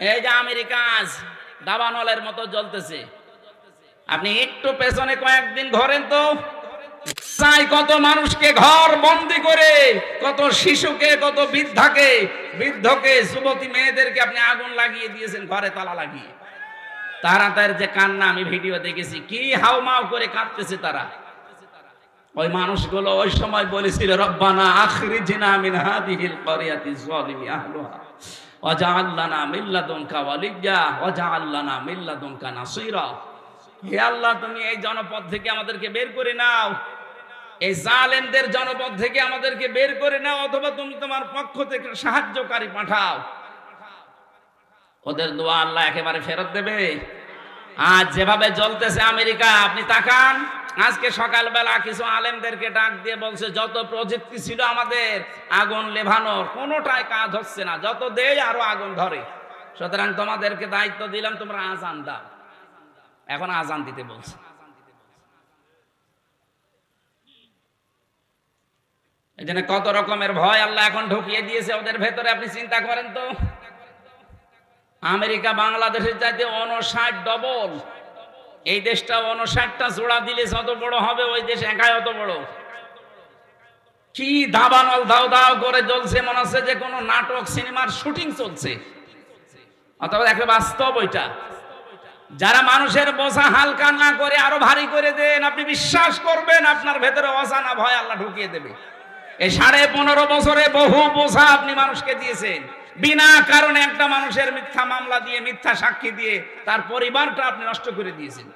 এই যে আমেরিকা দাবানলের মতো জ্বলতেছে। আপনি একটু পেছনে কয়েকদিন ধরেন তো। চাই কত মানুষকে ঘর বন্দি করে, কত শিশুকে, কত বৃদ্ধাকে, বৃদ্ধকে, যুবতী মেয়েদেরকে আপনি আগুন লাগিয়ে দিয়েছেন, ঘরে তালা লাগিয়ে। তারা তার যে কান্না, আমি ভিডিও দেখেছি, কি হাউমাউ করে কাঁদতেছে তারা। ওই মানুষগুলো ওই সময় বলেছিল, রব্বানা আখরিজনা মিন হাদিহিল ক্বরিয়াতি যালিমি আহলুহা। ওয়াজআল লানা মিন লাদুনকা ওয়ালিয়্যা ওয়াজআল লানা মিন লাদুনকা নাসীরা। হে আল্লাহ, তুমি এই জনপদ থেকে আমাদেরকে বের করে নাও। এই জালেমদের জনপদ থেকে আমাদেরকে বের করে নাও, অথবা তুমি তোমার পক্ষ থেকে সাহায্যকারী পাঠাও। ওদের দোয়া আল্লাহ একেবারে ফেরত দেবে। আজ যেভাবে জ্বলতেছে আমেরিকা, আপনি তাকান। আজকে সকালবেলা কিছু আলেমদেরকে ডাক দিয়ে বলছে, যত প্রযুক্তি ছিল আমাদের, আগুন লেভানোর কোনোটাই কাজ হচ্ছে না। যত দেয় আরও আগুন ধরে। সুতরাং তোমাদেরকে দায়িত্ব দিলাম, তোমরা আজান দাও। এখন আজান দিতে বলছে। এই জন্য কত রকমের ভয় আল্লাহ এখন ঢুকিয়ে দিয়েছে, ওদের ভেতরে আপনি চিন্তা করেন তো। আমেরিকা, বাংলাদেশের চাইতে অনষাট ডবল এই দেশটা অনষাটটা জোড়া দিলে যত বড় হবে, ওই দেশ একাই অত বড়। কি দাবানল দাও দাও করে জ্বলছে, মনে হচ্ছে যে কোনো নাটক, সিনেমার শুটিং চলছে। অথবা একটা বাস্তব ওইটা। যারা মানুষের বোঝা হালকা না করে আরও ভারী করে দেন, আপনি বিশ্বাস করবেন আপনার ভেতরে অজানা ভয় আল্লাহ ঢুকিয়ে দেবে। এই সাড়ে পনেরো বছরে বহু বোঝা আপনি মানুষকে দিয়েছেন। বিনা কারণে একটা মানুষের মিথ্যা মামলা দিয়ে, মিথ্যা সাক্ষী দিয়ে তার পরিবারটা আপনি নষ্ট করে দিয়েছেন।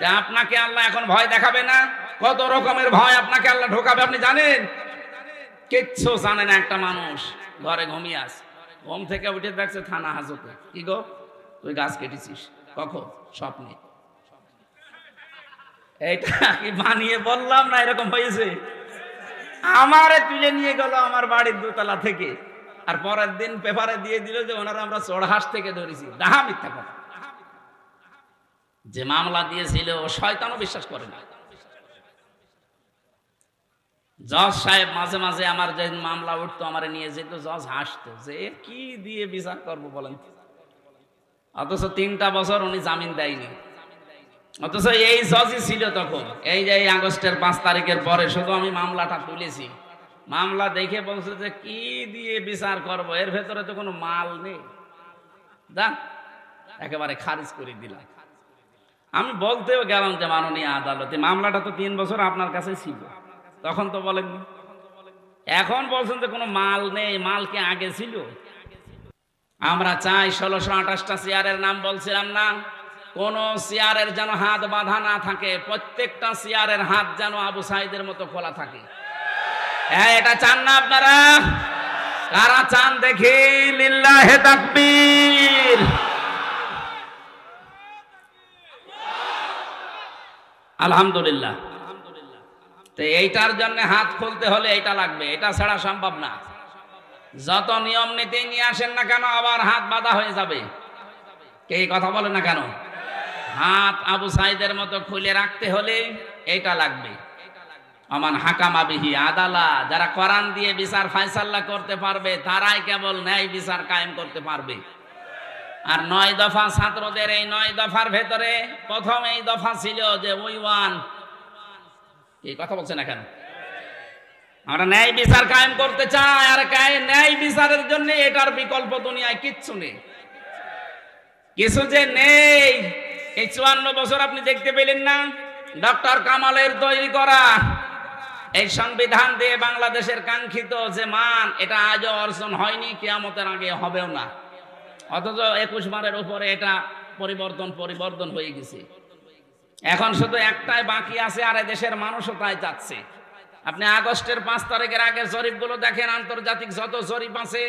তা আপনাকে আল্লাহ এখন ভয় দেখাবে না? কত রকমের ভয় আপনাকে আল্লাহ ঢোকাবে, আপনি জানেন? কিচ্ছু জানে না একটা মানুষ। ঘরে ঘুমিয়ে আস ঘুম থেকে উঠে দেখছে থানা হাজতে। কি গো? তুই গাছ কেটেছিস? কখন? স্বপ্নে। এইটা কি বানিয়ে বললাম না এরকম হয়েছে? আমারে তুলে নিয়ে গেল আমার বাড়ির দোতলা থেকে। আর পরের দিন পেপারে দিয়ে দিল যে ওনারা আমরা চড়হাস থেকে ধরেছি। ডাহা মিথ্যা কথা। যে মামলা দিয়েছিল, ও শয়তানও বিশ্বাস করে না। জজ সাহেব মাঝে মাঝে আমার যে মামলা উঠতো, আমার নিয়ে যেত, জজ হাসতো। যে কি দিয়ে বিচার করব বলেন অথচ তিনটা বছর উনি জামিন দেয়নি। অথচ এই জজই ছিল তখন। এই যে আগস্টের পাঁচ তারিখের পরে শুধু আমি মামলাটা তুলেছি। মামলা দেখে বলছে যে কি দিয়ে বিচার করব? এর ভেতরে তো কোনো মাল নেই। দা, একেবারে খারিজ করে দিলাম। আমি বলতেও গেলাম যে মাননীয় আদালতে মামলাটা তো তিন বছর আপনার কাছে ছিল। তখন তো বলেননি। এখন বলছেন যে কোনো মাল নেই, মাল কি আগে ছিল? আমরা চাই ষোলোশো আঠাশটা চেয়ারের নাম বলছিলাম না। কোন চেয়ারের যেন হাত বাঁধা না থাকে, প্রত্যেকটা চেয়ারের হাত যেন আবু সাইদের মতো খোলা থাকে। হ্যাঁ এটা চান না আপনারা? কারা চান দেখি? লিল্লাহে তাকবীর। আলহামদুলিল্লাহ। তো এইটার জন্য হাত খুলতে হলে এটা লাগবে, এটা ছাড়া সম্ভব না। যত নিয়ম নীতি নিয়ে আসেন না কেন, আবার হাত বাঁধা হয়ে যাবে। কে কথা বলে না কেন? হাত আবু সাইদের মতো খুলে রাখতে হলে এটা লাগবে। আমান হাকামা বিহি আদালা, যারা কোরআন দিয়ে বিচার ফায়সাল্লা করতে পারবে, তারাই কেবল ন্যায় বিচার কায়েম করতে পারবে। আর নয় দফা ছাত্রদের, এই নয় দফার ভেতরে প্রথম এই দফা ছিল যে ওই ওয়ান। এই কথা বলছে না কেন? আমরা ন্যায় বিচার কায়েম করতে চাই, আর ন্যায় বিচারের জন্য এটার বিকল্প দুনিয়ায় কিচ্ছু নেই। কিছু যে নেই, এই চুয়ান্ন বছর আপনি দেখতে পেলেন না? ডক্টর কামালের তৈরি করা। এই সংবিধান দিয়ে বাংলাদেশের কাঙ্ক্ষিত যে মান, এটা আজও অর্জন হয়নি, কেয়ামতের আগে হবেও না। অথচ একুশ বারের উপরে এটা পরিবর্তন পরিবর্তন হয়ে গেছে। এখন শুধু একটাই বাকি আছে, আর দেশের মানুষও তাই চাচ্ছে। আপনি আগস্টের পাঁচ তারিখের আগে জরিপগুলো দেখেন, আন্তর্জাতিক যত জরিপ আছে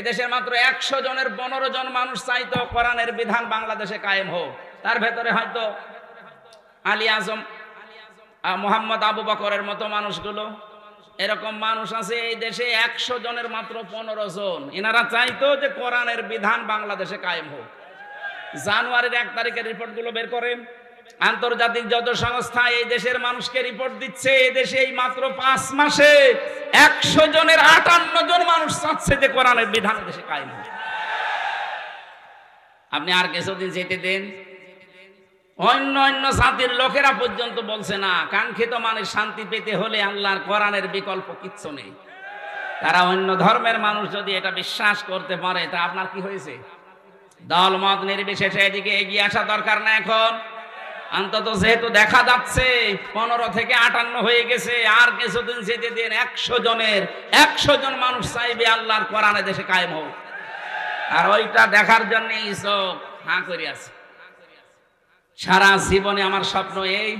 এদেশের মাত্র একশো জনের পনেরো জন মানুষ চাইতো কোরআনের বিধান বাংলাদেশে কায়েম হোক। তার ভেতরে হয়তো আলী আজম মোহাম্মদ আবু বকরের মতো মানুষগুলো। এরকম মানুষ আছে এই দেশে একশো জনের মাত্র পনেরো জন। এনারা চাইতো যে কোরআনের বিধান বাংলাদেশে কায়েম হোক। জানুয়ারির এক তারিখের রিপোর্টগুলো বের করেন। আন্তর্জাতিক যত সংস্থা এই দেশের মানুষকে রিপোর্ট দিচ্ছে, এই দেশে এই মাত্র পাঁচ মাসে একশো জনের আটান্ন জন মানুষ চাচ্ছে যে কোরআনের বিধান দেশে কায়েম হোক। আপনি আর কিছুদিন যেতে দেন। অন্য অন্য জাতির লোকেরা পর্যন্ত বলছে না, কাঙ্ক্ষিত মানে শান্তি পেতে হলে আল্লাহর কোরআনের বিকল্প কিচ্ছু নেই। তারা অন্য ধর্মের মানুষ যদি এটা বিশ্বাস করতে পারে, তা আপনার কি হয়েছে? দল মত নির্বিশেষে এদিকে এগিয়ে আসা দরকার না এখন। অন্তত যেহেতু দেখা যাচ্ছে, পনেরো থেকে আটান্ন হয়ে গেছে, আর কিছুদিন যেতে দিন একশো জনের, একশো জন মানুষ চাইবে আল্লাহর কোরআনে দেশে কায়েম হোক। আর ওইটা দেখার জন্য চোখ হাঁ করে আছে। সারা জীবনে আমার স্বপ্ন এই।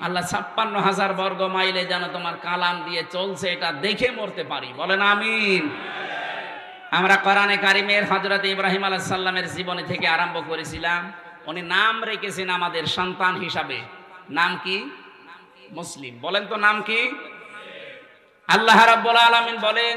আল্লাহ ছাপ্পান্ন হাজার বর্গ মাইলে যেন তোমার কালাম দিয়ে চলছে, এটা দেখে মরতে পারি। বলেন আমিন। আমরা কোরআনে কারিমের হজরত ইব্রাহিম আলাহ সাল্লামের জীবনী থেকে আরম্ভ করেছিলাম। উনি নাম রেখেছেন আমাদের সন্তান হিসাবে। নাম কি? মুসলিম। বলেন তো নাম কি? আল্লাহ রাব্বুল আলামিন বলেন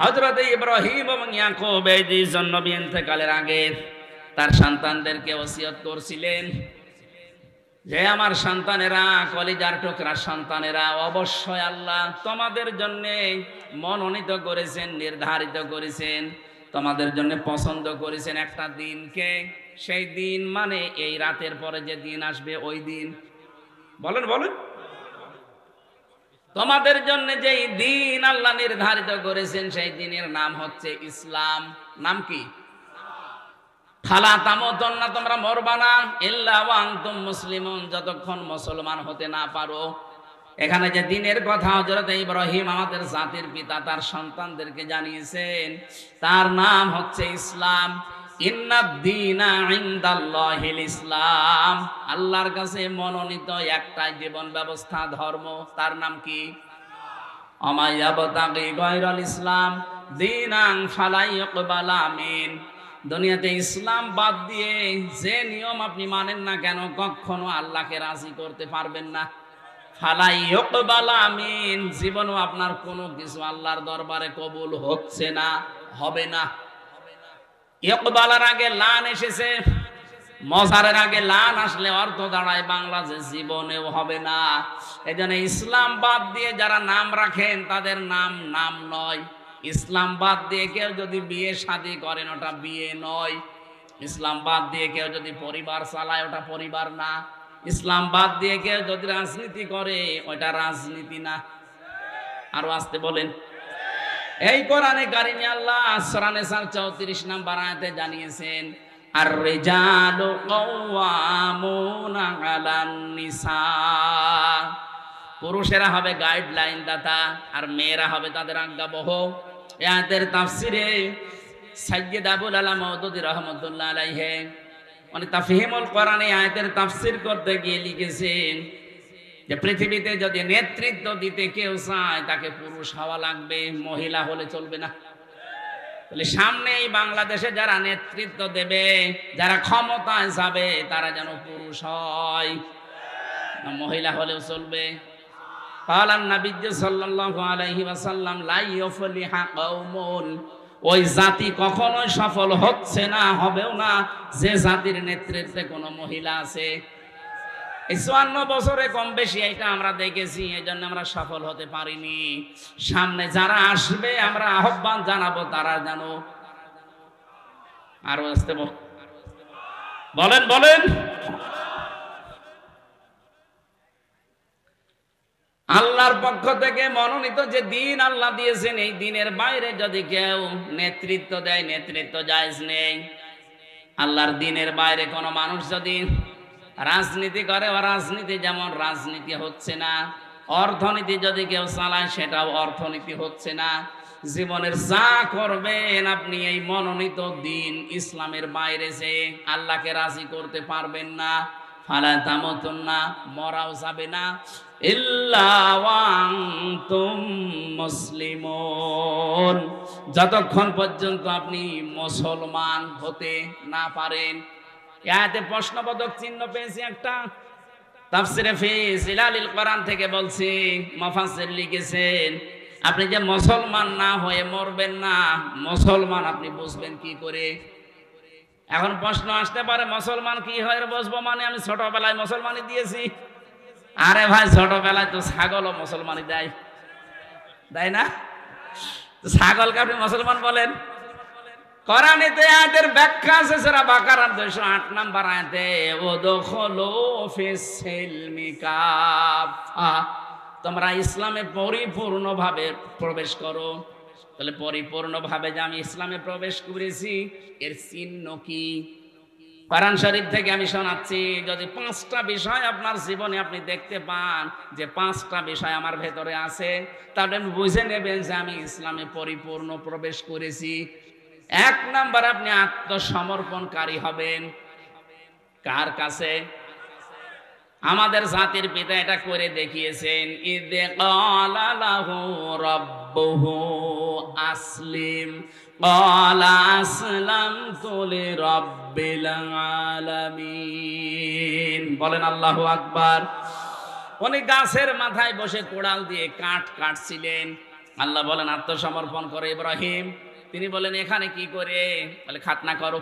হজরত ইব্রাহিম এবং ইয়াকুব এই দুইজন নবী আগে তার সন্তানদেরকে ওসিয়ত করছিলেন যে, আমার সন্তানেরা, কলিজার টুকরা সন্তানেরা, অবশ্যই আল্লাহ তোমাদের জন্য মনোনীত করেছেন, নির্ধারিত করেছেন, তোমাদের জন্য পছন্দ করেছেন একটা দিনকে। সেই দিন মানে এই রাতের পরে যে দিন আসবে, ওই দিন। বলেন বলেন। তোমাদের জন্য যেই দিন আল্লাহ নির্ধারিত করেছেন, সেই দিনের নাম হচ্ছে ইসলাম। নাম কি? তোমরা মরবা না। যতক্ষণ মুসলমান হতে না পারো। এখানে যে দিনের কথা হজরত ইব্রাহিম আমাদের জাতির পিতা, তার সন্তানদেরকে জানিয়েছেন, তার নাম হচ্ছে ইসলাম। ইসলাম। আল্লাহর কাছে মনোনীত একটাই জীবন ব্যবস্থা, ধর্ম। তার নাম কি? ইসলাম। দিনাং আমিন। দুনিয়াতে ইসলাম বাদ দিয়ে যে নিয়ম আপনি মানেন না কেন, কখনো আল্লাহকে রাজি করতে পারবেন না। ফালাই আমিন। জীবনও আপনার কোনো কিছু আল্লাহর দরবারে কবুল হচ্ছে না, হবে না। ইকবালার আগে লান এসেছে, মজারের আগে লান আসলে অর্থ দাঁড়ায় বাংলাদেশ জীবনেও হবে না। এই ইসলাম বাদ দিয়ে যারা নাম রাখেন, তাদের নাম নাম নয়। ইসলাম বাদ দিয়ে কেউ যদি বিয়ে শাদী করেন, ওটা বিয়ে নয়। ইসলাম বাদ দিয়ে কেউ যদি পরিবার চালায়, ওটা পরিবার না। ইসলাম বাদ দিয়ে কেউ যদি রাজনীতি করে, ওটা রাজনীতি না। আরও আসতে বলেন। এই কোরআনে কারিমে আল্লাহ সরানে সার চৌত্রিশ নাম্বার আয়াতে জানিয়েছেন আর রেজালু নিসা। পুরুষেরা হবে গাইডলাইন দাতা, আর মেয়েরা হবে তাদের আজ্ঞাবহ। এ আয়াতের তাফসিরে সাইয়্যিদ আবুল আলা মওদুদি রহমাতুল্লাহ আলাইহি মানে তাফহিমুল কোরআনে আয়াতের তাফসির করতে গিয়ে লিখেছেন যে পৃথিবীতে যদি নেতৃত্ব দিতে কেউ চায়, তাকে পুরুষ হওয়া লাগবে, মহিলা হলে চলবে না। তাহলে সামনে এই বাংলাদেশে যারা নেতৃত্ব দেবে, যারা ক্ষমতায় যাবে, তারা যেন পুরুষ হয় মহিলা হলেও চলবে। কালান নাবিজ্য ওই জাতি কখনোই সফল হচ্ছে না, হবেও না। যে জাতির নেতৃত্বে কোনো মহিলা আছে চুয়ান্ন বছরে কম বেশি এটা আমরা দেখেছি এই জন্য আমরা সফল হতে পারিনি। সামনে যারা আসবে, আমরা আহ্বান জানাব, তারা জানো আরও আসতে বলেন বলেন। আল্লাহর পক্ষ থেকে মনোনীত যে দিন আল্লাহ দিয়েছেন, এই দিনের বাইরে যদি কেউ নেতৃত্ব দেয়, নেতৃত্ব জায়জ নেই। আল্লাহর দিনের বাইরে কোনো মানুষ যদি রাজনীতি করে রাজনীতি যেমন রাজনীতি হচ্ছে না, অর্থনীতি যদি কেউ চালায় সেটাও অর্থনীতি হচ্ছে না। জীবনের যা করবেন আপনি এই মনোনীত দিন ইসলামের বাইরে যে আল্লাহকে রাজি করতে পারবেন না, ফালা তামতুন্না মরাও যাবে না। মুসলিমুন। যতক্ষণ পর্যন্ত আপনি মুসলমান হতে না পারেন এতে প্রশ্নবোধক চিহ্ন পেয়েছি একটা। তাফসিরে ফি জিলালিল কোরআন থেকে বলছি, মুফাসসির লিখেছেন, আপনি যে মুসলমান না হয়ে মরবেন না, মুসলমান আপনি বুঝবেন কি করে? এখন প্রশ্ন আসতে পারে, মুসলমান কি হয়ে বসবো মানে আমি ছোটবেলায় মুসলমানি দিয়েছি? আরে ভাই, ছোটবেলায় তো ছাগলও মুসলমানি দেয়। দেয় না? ছাগলকে আপনি মুসলমান বলেন? কোরআনেতে আয়াতের ব্যাখ্যা আছে, সেরা বাকারার দুইশো আট নাম্বার আয়াতে ও দখলো তোমরা ইসলামে পরিপূর্ণভাবে প্রবেশ করো। তাহলে পরিপূর্ণভাবে যে আমি ইসলামে প্রবেশ করেছি, এর চিহ্ন কি? কোরআন শরীফ থেকে আমি শোনাচ্ছি, যদি পাঁচটা বিষয় আপনার জীবনে আপনি দেখতে পান যে পাঁচটা বিষয় আমার ভেতরে আছে, তাহলে বুঝে নেবেন যে আমি ইসলামে পরিপূর্ণ প্রবেশ করেছি। এক নাম্বার আপনি আত্মসমর্পণকারী হবেন। কার কাছে? আমাদের জাতির পিতা এটা করে দেখিয়েছেন। ইদে লাহু রব্বুহু আসলিম। ক্বালা আসলামতু লিরাব্বিল আলামিন। বলেন আল্লাহু আকবার। উনি গাছের মাথায় বসে কোড়াল দিয়ে কাঠ কাটছিলেন। আল্লাহ বলেন, আত্মসমর্পণ করে ইব্রাহিম। তিনি বলেন, এখানে কি করে? বলে, খাতনা করো।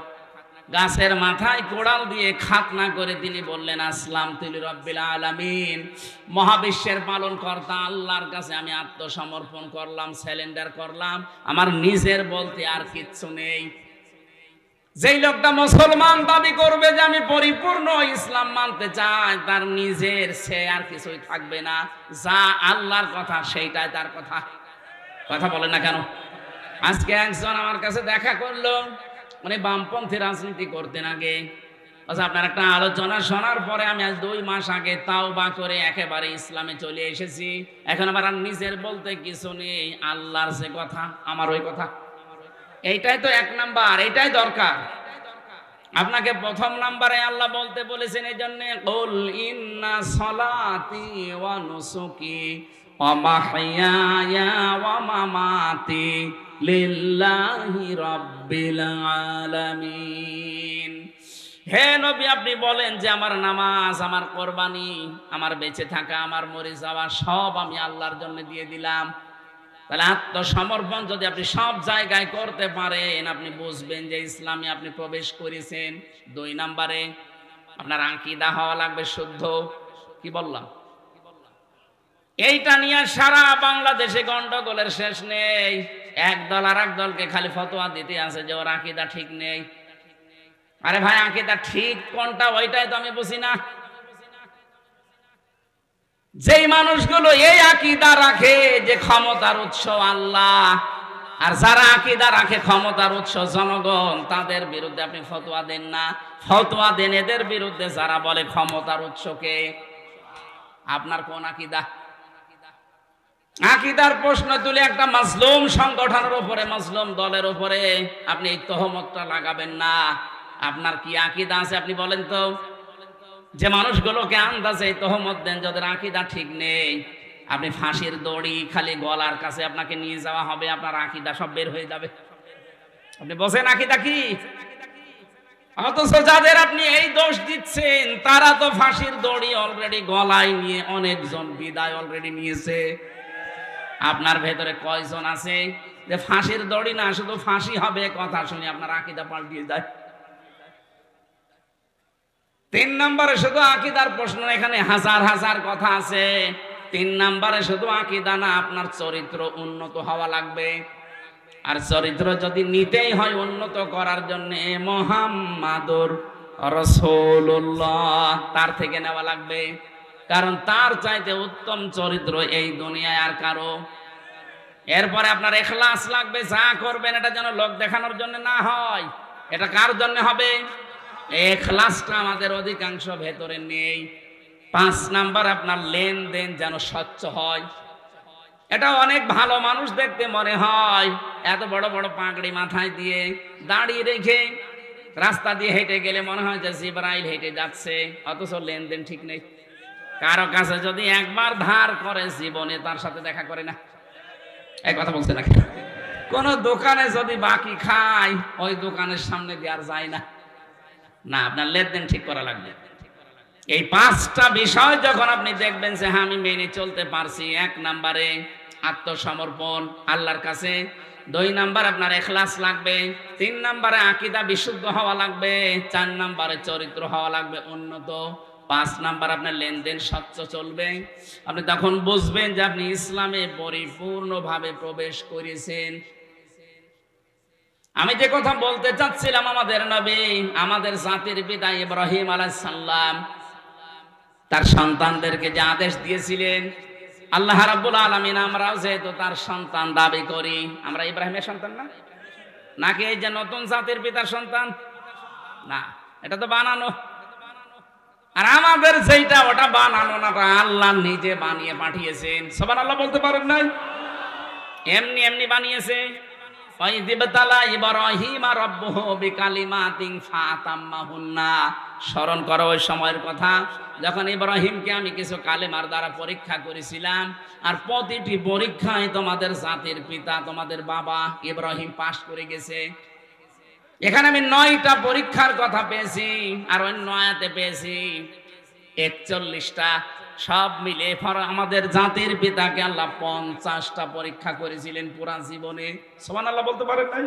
গাছের মাথায় কোড়াল দিয়ে খাতনা করে তিনি বললেন, আসলাম তুলি রব্বিল আলামিন। মহাবিশ্বের পালন কর্তা আল্লাহর কাছে আমি আত্মসমর্পণ করলাম স্যালেন্ডার করলাম। আমার নিজের বলতে আর কিচ্ছু নেই। যেই লোকটা মুসলমান দাবি করবে যে আমি পরিপূর্ণ ইসলাম মানতে চাই, তার নিজের সে আর কিছুই থাকবে না। যা আল্লাহর কথা, সেইটাই তার কথা। কথা বলে না কেন? আজকে একজন আমার কাছে দেখা করল। মানে বামপন্থী রাজনীতি করতেন আগে। আচ্ছা আপনার একটা আলোচনা শোনার পরে আমি আজ দুই মাস আগে তাও বা করে একেবারে ইসলামে চলে এসেছি। এখন আবার আর নিজের বলতে কিছু নেই। আল্লাহর যে কথা, আমার ওই কথা। এইটাই তো এক নাম্বার, এইটাই দরকার। আপনাকে প্রথম নাম্বারে আল্লাহ বলতে বলেছেন এই জন্য মামাতি লিল্লাহি রাব্বিল আলামিন। হে নবী, আপনি বলেন যে আমার নামাজ, আমার কোরবানি, আমার বেঁচে থাকা, আমার মরে যাওয়া, সব আমি আল্লাহর জন্য দিয়ে দিলাম। তাহলে আত্মসমর্পণ যদি আপনি সব জায়গায় করতে পারেন, আপনি বুঝবেন যে ইসলামে আপনি প্রবেশ করেছেন। দুই নাম্বারে আপনার আঁকিদা হওয়া লাগবে শুদ্ধ। কি বললাম? এইটা নিয়ে সারা বাংলাদেশে গন্ডগোলের শেষ নেই। এক দল আর এক দলকে খালি ফতোয়া দিতে আছে যে ওর আঁকিদা ঠিক নেই। আরে ভাই, আঁকিদা ঠিক কোনটা ওইটাই তো আমি বুঝি না। যেই মানুষগুলো এই আকিদা রাখে যে ক্ষমতার উৎস আল্লাহ, আর যারা আকিদা রাখে ক্ষমতার উৎস জনগণ, তাদের বিরুদ্ধে আপনি ফতোয়া দেন না। ফতোয়া দেন এদের বিরুদ্ধে, যারা বলে ক্ষমতার উৎসকে। আপনার কোন আকিদা? আকিদার প্রশ্ন তুলে একটা মাসলুম সংগঠনের উপরে মাসলুম দলের উপরে, আপনি এই তহমতটা লাগাবেন না। আপনার কি আকিদা আছে আপনি বলেন তো? যে মানুষগুলোকে আন্দাজে এই তহমত দেন, যাদের আকিদা ঠিক নেই, আপনি ফাঁসির দড়ি খালি গলার কাছে আপনাকে নিয়ে যাওয়া হবে, আপনার আকিদা সব বের হয়ে যাবে। আপনি বসেন আকিদা কি? অথচ যাদের আপনি এই দোষ দিচ্ছেন, তারা তো ফাঁসির দড়ি অলরেডি গলায় নিয়ে অনেকজন বিদায় অলরেডি নিয়েছে। আপনার ভেতরে কয়জন আছে? যে ফাঁসির দড়ি না, শুধু ফাঁসি হবে কথা শুনে আপনার আকিদা পাল্টিয়ে যায়। তিন নম্বরে শুধু আকিদার প্রশ্ন, এখানে হাজার হাজার কথা আছে। তিন নম্বরে শুধু আকিদা না, আপনার চরিত্র উন্নত হওয়া লাগবে। আর চরিত্র যদি নিতেই হয় উন্নত করার জন্য মোহাম্মাদুর রসুল্লাহ তার থেকে নেওয়া লাগবে। কারণ তার চাইতে উত্তম চরিত্র এই দুনিয়ায় আর কারও। এরপরে আপনার এখলাস লাগবে, যা করবেন এটা যেন লোক দেখানোর জন্য না হয়। এটা কার জন্য হবে? এখলাসটা আমাদের অধিকাংশ ভেতরে নেই। পাঁচ নাম্বার, আপনার লেনদেন যেন স্বচ্ছ হয়। এটা অনেক ভালো মানুষ দেখতে মনে হয়। এত বড় বড় পাগড়ি মাথায় দিয়ে দাঁড়িয়ে রেখে রাস্তা দিয়ে হেঁটে গেলে মনে হয় যে জিব্রাইল হেঁটে যাচ্ছে, অথচ লেনদেন ঠিক নেই। কারও কাছে যদি একবার ধার করে জীবনে, তার সাথে দেখা করে না। এক কথা বলছে নাকি? কোন দোকানে যদি বাকি খায়, ওই দোকানের সামনে দিয়ে আর যায় না। না, আপনার লেনদেন ঠিক করা লাগবে। এই পাঁচটা বিষয় যখন আপনি দেখবেন যে হ্যাঁ আমি মেনে চলতে পারছি, এক নাম্বারে আত্মসমর্পণ, আল্লাহর কাছে। দুই নাম্বার, আপনার এখলাস লাগবে। তিন নাম্বারে আকিদা বিশুদ্ধ হওয়া লাগবে। চার নাম্বারে চরিত্র হওয়া লাগবে উন্নত। পাঁচ নাম্বার আপনার লেনদেন স্বচ্ছ চলবে। আপনি তখন বুঝবেন যে আপনি ইসলামে পরিপূর্ণভাবে প্রবেশ করেছেন। আমি যে কথা বলতে চাচ্ছিলাম আমাদের নবী, আমাদের জাতির পিতা ইব্রাহিম আলাইহিস সালাম তার সন্তানদেরকে যে আদেশ দিয়েছিলেন, আল্লাহ রাব্বুল আলামিন আমরাও যেহেতু তার সন্তান দাবি করি, আমরা ইব্রাহিমের সন্তান না? নাকি এই যে নতুন জাতির পিতার সন্তান? না, এটা তো বানানো। আর আমাদের যেটা ওটা বানানো না আল্লাহ নিজে বানিয়ে পাঠিয়েছেন। সবার আল্লাহ বলতে পারেন নাই? এমনি এমনি বানিয়েছে। স্মরণ করো ওই সময়ের কথা, যখন ইব্রাহিমকে আমি কিছু কালেমার দ্বারা পরীক্ষা করেছিলাম, আর প্রতিটি পরীক্ষায় তোমাদের জাতির পিতা, তোমাদের বাবা ইব্রাহিম পাশ করে গেছে। এখানে আমি নয়টা পরীক্ষার কথা পেয়েছি আর নয়াতে পেয়েছি। একচল্লিশটা, সব মিলে আমাদের জাতির পিতাকে আল্লাহ পঞ্চাশটা পরীক্ষা করেছিলেন পুরা জীবনে। সমান আল্লাহ বলতে পারেন নাই?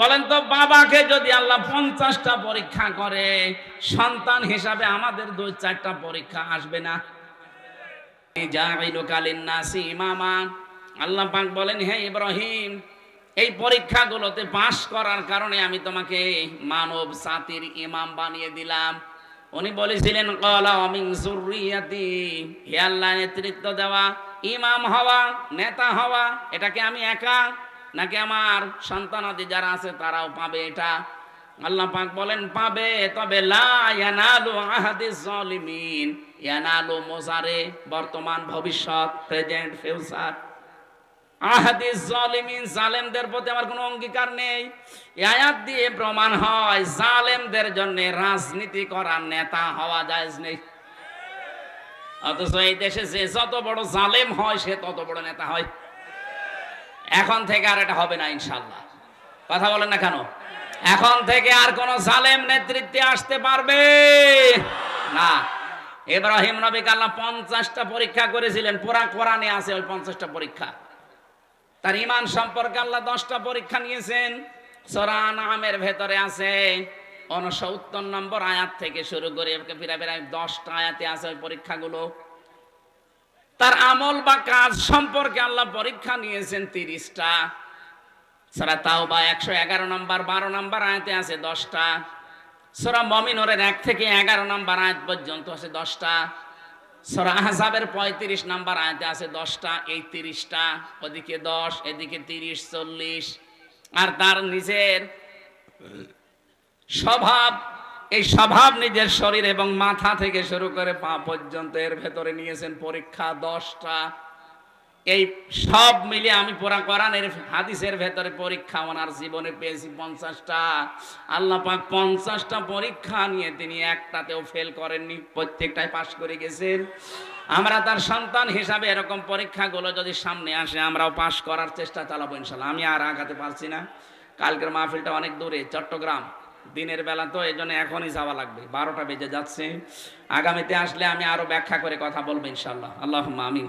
বলেন তো, বাবাকে যদি আল্লাহ পঞ্চাশটা পরীক্ষা করে, সন্তান হিসাবে আমাদের দুই চারটা পরীক্ষা আসবে না। নাসি ইমামা আল্লাহ পাক বলেন, হে ইব্রাহিম এই পরীক্ষাগুলোতে পাশ করার কারণে আমি তোমাকে মানব জাতির ইমাম বানিয়ে দিলাম। উনি বলেছিলেন নেতৃত্ব দেওয়া, ইমাম হওয়া, নেতা হওয়া এটাকে আমি একা? নাকি আমার সন্তানাদি যারা আছে তারাও পাবে এটা? আল্লাহ পাক বলেন, পাবে। তবে লা বর্তমান ভবিষ্যৎ, প্রেজেন্ট, ফিউচার। রাজনীতি করার নেতা হওয়া জায়েজ নেই। অথচ এই দেশে যে যত বড় জালেম হয়, সে তত বড় নেতা হয়। এখন থেকে আর এটা হবে না ইনশাল্লাহ কথা বলেন না কেন? এখন থেকে আর কোন জালেম নেতৃত্বে আসতে পারবে না। নবীকে আল্লাহ পঞ্চাশটা পরীক্ষা করেছিলেন, পুরা কোরআনে আছে ওই পঞ্চাশটা পরীক্ষা। তার ইমান সম্পর্কে আল্লাহ দশটা পরীক্ষা নিয়েছেন। সরান আমের ভেতরে আছে উনসত্তর নম্বর আয়াত থেকে শুরু করে প্রায় প্রায় দশটা আয়াতে আছে ওই পরীক্ষাগুলো। তার আমল বা কাজ সম্পর্কে আল্লাহ পরীক্ষা নিয়েছেন তিরিশটা। সারা তাও বা একশো এগারো নম্বর বারো নম্বর আয়াতে আছে দশটা। সোরা মমিনরের এক থেকে এগারো নম্বর আয়াত পর্যন্ত আছে দশটা। সোরা আহজাবের পঁয়ত্রিশ নাম্বার আয়তে আছে দশটা এই তিরিশটা ওদিকে দশ, এদিকে তিরিশ, চল্লিশ। আর তার নিজের স্বভাব, এই স্বভাব নিজের শরীর এবং মাথা থেকে শুরু করে পা পর্যন্ত এর ভেতরে নিয়েছেন পরীক্ষা দশটা। এই সব মিলে আমি পুরা কোরআনের হাদিসের ভেতরে পরীক্ষা ওনার জীবনে পেয়েছি পঞ্চাশটা। আল্লাহ পাক পঞ্চাশটা পরীক্ষা নিয়ে তিনি একটাতেও ফেল করেননি, প্রত্যেকটাই পাশ করে গেছেন। আমরা তার সন্তান হিসাবে এরকম পরীক্ষাগুলো যদি সামনে আসে, আমরাও পাশ করার চেষ্টা চালাবো ইনশাল্লাহ। আমি আর আগাতে পারছি না। কালকের মাহফিলটা অনেক দূরে, চট্টগ্রাম। দিনের বেলা তো এই জন্য এখনই যাওয়া লাগবে। বারোটা বেজে যাচ্ছে। আগামীতে আসলে আমি আরও ব্যাখ্যা করে কথা বলব ইনশাল্লাহ। আল্লাহ আমিন।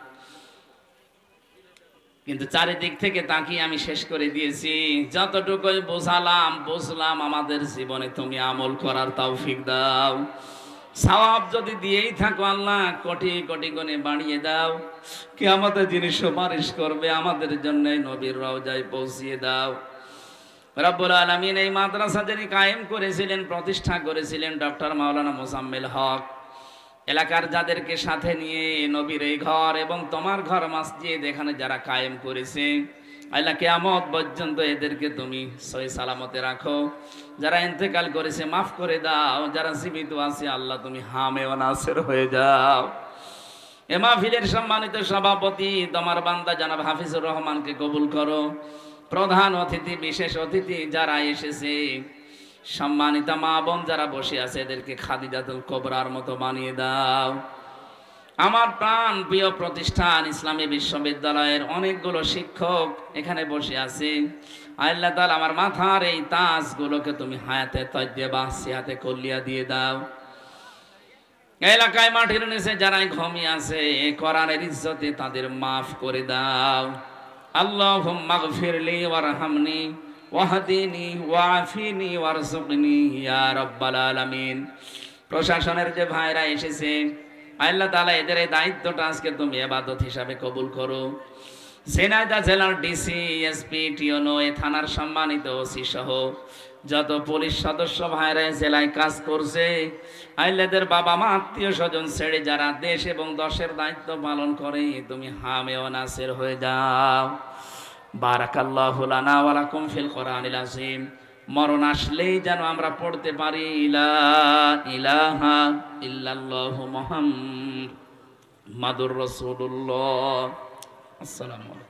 কিন্তু চারিদিক থেকে তাকিয়ে আমি শেষ করে দিয়েছি। যতটুকুই বোঝালাম, বুঝলাম আমাদের জীবনে তুমি আমল করার তৌফিক দাও। সওয়াব যদি দিয়েই থাকো আল্লাহ, কোটি কোটি গুণে বাড়িয়ে দাও। কে আমাদের যিনি সুপারিশ করবে, আমাদের জন্য নবীর রওজায় পৌঁছিয়ে দাও। রব্বুল আলমিন এই মাদ্রাসা যিনি কায়েম করেছিলেন, প্রতিষ্ঠা করেছিলেন ডক্টর মাওলানা মোসাম্মেল হক। এলাকার যাদেরকে সাথে নিয়ে নবীর এই ঘর এবং তোমার ঘর মসজিদ এখানে যারা কায়েম করেছে, আল্লাহ কেয়ামত পর্যন্ত এদেরকে তুমি সই সালামতে রাখো। যারা ইন্তেকাল করেছে, মাফ করে দাও। যারা জীবিত আছে, আল্লাহ তুমি হামে ও নাসের হয়ে যাও। এ মাহফিলের সম্মানিত সভাপতি, তোমার বান্দা জানাব হাফিজুর রহমানকে কবুল করো। প্রধান অতিথি, বিশেষ অতিথি যারা এসেছে সম্মানিত মা বোন যারা বসে আছে, এদেরকে খাদিজাতুল কোবরার মতো বানিয়ে দাও। আমার প্রাণ প্রিয় প্রতিষ্ঠান ইসলামী বিশ্ববিদ্যালয়ের অনেকগুলো শিক্ষক এখানে বসে আছে। আল্লাহ তাআলা আমার মাথার এই তাজগুলোকে তুমি হায়াতে তজ্জে বা সিহাতে কলিয়া দিয়ে দাও। এলাকায় মাটির নিচে যারা ঘুমিয়ে আছে কোরআনের ইজ্জতে তাদের মাফ করে দাও। আল্লাহ মাগফিরলি ওয়ারহামনি ওয়াহদিনি ওয়াফিনি ইয়া আলামিন। প্রশাসনের যে ভাইরা এসেছে, আল্লাহ তাআলা এদের এই দায়িত্বটা আজকে তুমি ইবাদত হিসাবে কবুল করো। সেনাইদা জেলার ডিসি, এসপি, টিওনো, এ থানার সম্মানিত ওসি সহ যত পুলিশ সদস্য ভাইরা জেলায় কাজ করছে আইলেদের বাবা মা, আত্মীয় স্বজন ছেড়ে যারা দেশ এবং দশের দায়িত্ব পালন করে, তুমি হামে ও নাসের হয়ে যাও। বারাকাল্লাহু লানা ওয়া লাকুম ফিল কোরআনিল আযীম। মরণ আসলেই যেন আমরা পড়তে পারি ইলা ইলাহা ইল্লাল্লাহু মুহাম্মাদুর রাসূলুল্লাহ। আসসালামু